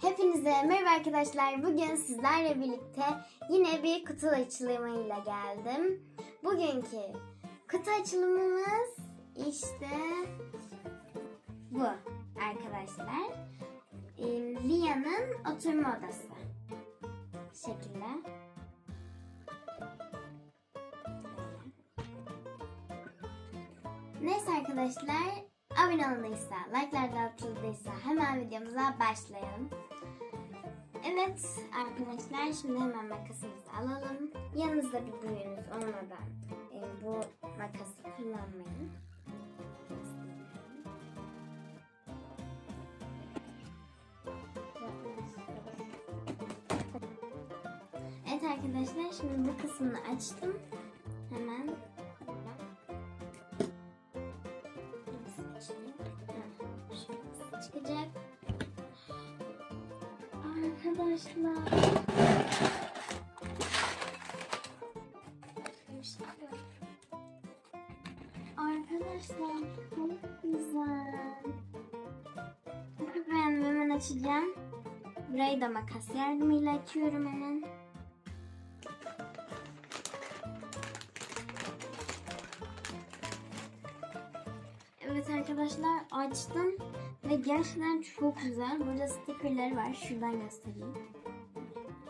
Hepinize merhaba arkadaşlar. Bugün sizlerle birlikte yine bir kutu açılımıyla geldim. Bugünkü kutu açılımımız işte bu arkadaşlar. Ee, Lia'nın oturma odası. Şekilde. Neyse arkadaşlar abone olmadıysa, like'lar da atıldıysa hemen videomuza başlayalım. Evet arkadaşlar şimdi hemen makasımızı alalım. Yanınızda bir büyüğünüz olmadan e, bu makası kullanmayın. Evet arkadaşlar şimdi bu kısmını açtım. Hemen çıkacak. Arkadaşlar. Arkadaşlar çok güzel. Beğendim hemen açacağım. Burayı da makas yardımıyla açıyorum hemen. Arkadaşlar açtım ve gerçekten çok güzel. Burada stickerları var. Şuradan göstereyim.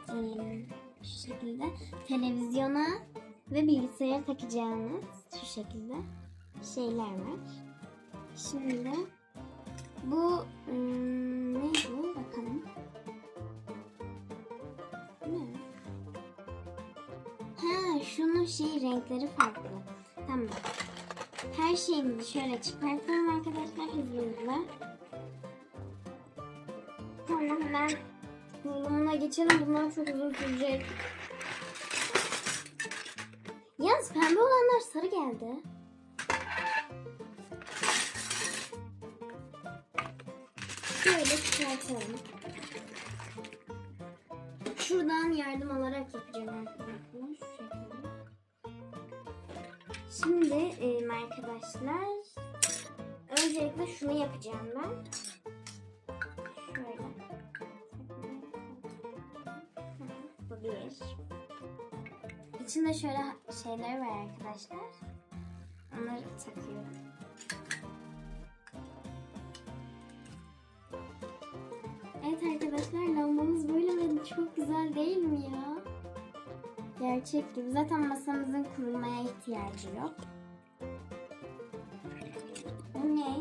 Ee, şu şekilde televizyona ve bilgisayara takacağınız şu şekilde şeyler var. Şimdi bu hmm, ne bu bakalım. Ne? Ha şunun şey renkleri farklı. Tamam. Her şeyimizi şöyle çıkartalım arkadaşlar hızlı. Tamam hemen kurulumuna geçelim. Bunlar çok uzun sürecek. Yalnız pembe olanlar sarı geldi. Şöyle çıkartalım. Şuradan yardım alarak yapacağım arkadaşlar. Şimdi e, arkadaşlar öncelikle şunu yapacağım ben. Şöyle. Bu bir. İçinde şöyle şeyler var arkadaşlar. Onları takıyorum. Evet arkadaşlar lambamız böyle ve çok güzel değil mi ya? Gerçek gibi. Zaten masamızın kurulmaya ihtiyacı yok. Bu ne?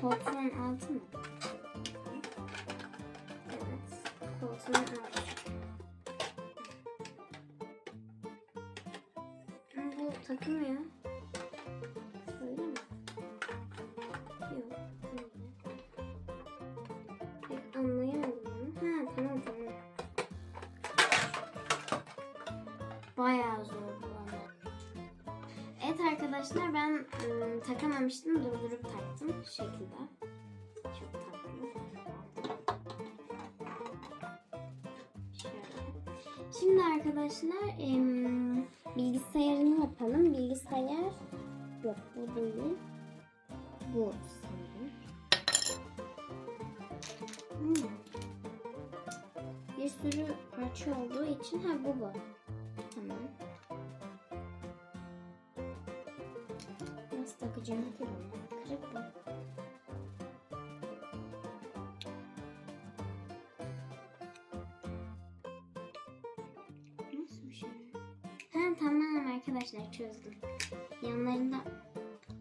Koltuğun altı mı? Evet. Koltuğun altı. Bu takılmıyor. Evet arkadaşlar ben ım, takamamıştım durdurup taktım şu şekilde. Çok tatlı. Şimdi arkadaşlar ım, bilgisayarını yapalım. Bilgisayar yok bu değil. Bu sanırım. Hmm. Bir sürü parça olduğu için ha bu bu. Bilmiyorum. Kırık bu. Nasıl bir şey? Ha tamam arkadaşlar çözdüm. Yanlarında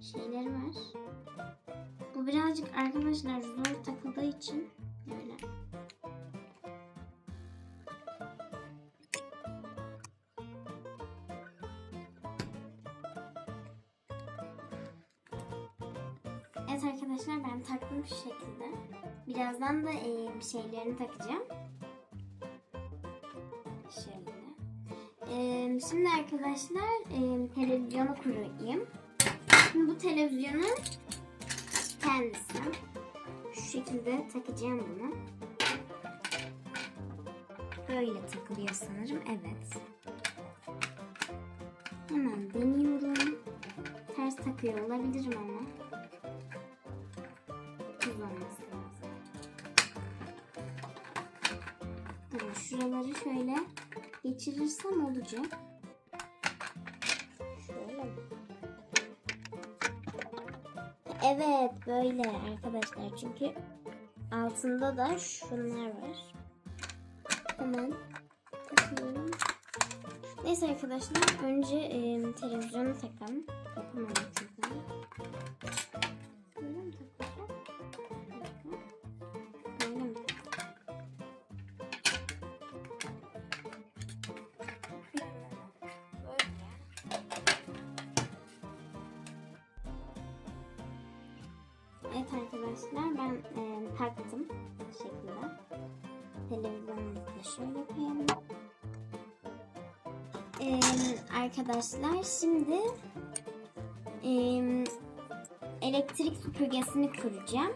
şeyleri var. Bu birazcık arkadaşlar zor takıldığı için Evet arkadaşlar ben taktım şu şekilde. Birazdan da e, şeylerini takacağım. Şöyle. E, şimdi arkadaşlar e, televizyonu kurayım. Şimdi bu televizyonun kendisi. Şu şekilde takacağım bunu. Böyle takılıyor sanırım. Evet. Hemen deniyorum. Ters takıyor olabilirim ama. Şuraları şöyle geçirirsem olacak. Evet böyle arkadaşlar çünkü altında da şunlar var. Hemen takıyorum. Neyse arkadaşlar önce e, televizyonu takalım. Yapamadım Evet arkadaşlar ben e, taktım bu şekilde. Televizyonumu da şöyle koyalım. E, arkadaşlar şimdi e, elektrik süpürgesini kuracağım.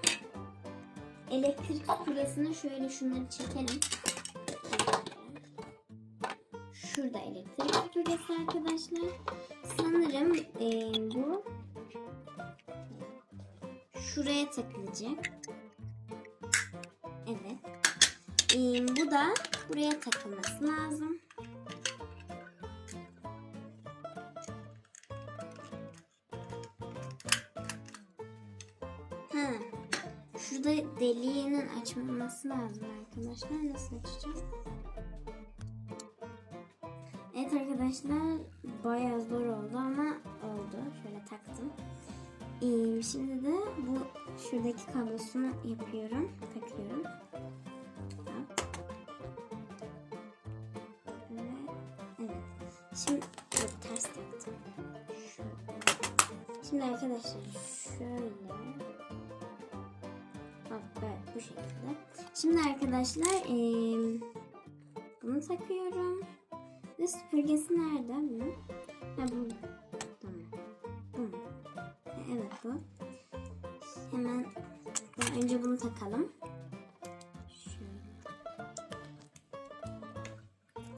Elektrik süpürgesini şöyle şunları çekelim. Şurada elektrik süpürgesi arkadaşlar. Sanırım e, bu şuraya takılacak. Evet. Ee, bu da buraya takılması lazım. Ha. Şurada deliğinin açılması lazım arkadaşlar. Nasıl açacağım? Evet arkadaşlar bayağı zor oldu ama oldu. Şöyle taktım. Ee, şimdi de bu şuradaki kablosunu yapıyorum. Takıyorum. Şimdi yok, ters taktım. Şimdi arkadaşlar şöyle. Hop böyle bu şekilde. Şimdi arkadaşlar ee, bunu takıyorum. Ve süpürgesi nerede bunun? Ha bu. Evet bu. Hemen önce bunu takalım. Şöyle.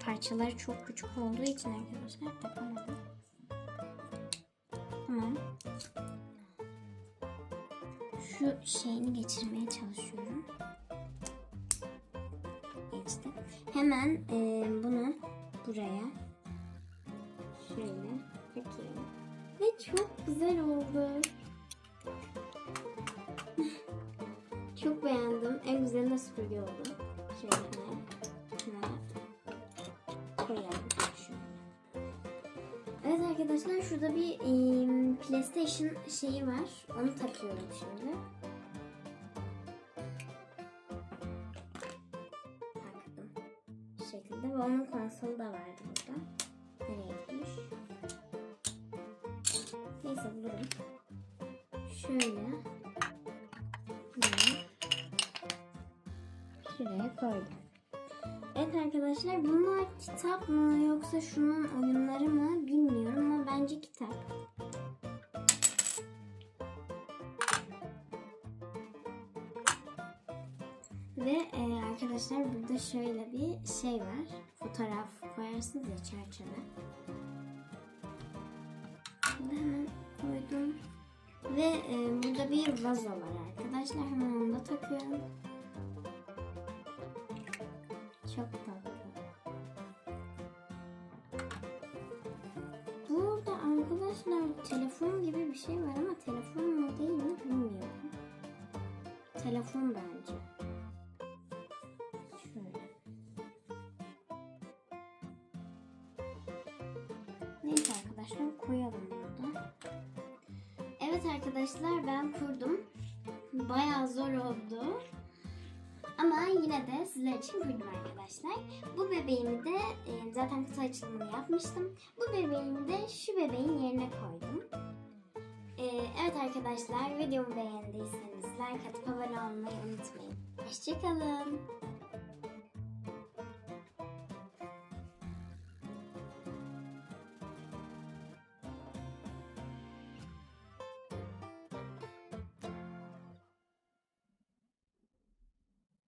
Parçaları çok küçük olduğu için arkadaşlar takamadım. Tamam. Şu şeyini geçirmeye çalışıyorum. Geçti. Hemen e, bunu buraya çok güzel oldu. çok beğendim. En güzeli de süpürge oldu. Şöyle. Evet arkadaşlar şurada bir e, PlayStation şeyi var. Onu takıyorum şimdi. Taktım. Bu şekilde. Ve onun konsolu da vardı burada. Nereye gitmiş? Neyse bulurum. Şöyle. Şuraya koydum. Evet arkadaşlar bunlar kitap mı yoksa şunun oyunları mı bilmiyorum ama bence kitap. Ve e, arkadaşlar burada şöyle bir şey var. Fotoğraf koyarsınız ya çerçeve. Ve e, burada bir vazo var arkadaşlar. Hemen onu da takıyorum. Çok tatlı. Burada arkadaşlar telefon gibi bir şey var ama telefon mu değil mi bilmiyorum. Telefon bence. Evet arkadaşlar ben kurdum. Bayağı zor oldu. Ama yine de sizler için kurdum arkadaşlar. Bu bebeğimi de e, zaten kutu açılımını yapmıştım. Bu bebeğimi de şu bebeğin yerine koydum. E, evet arkadaşlar videomu beğendiyseniz like atıp abone olmayı unutmayın. Hoşçakalın.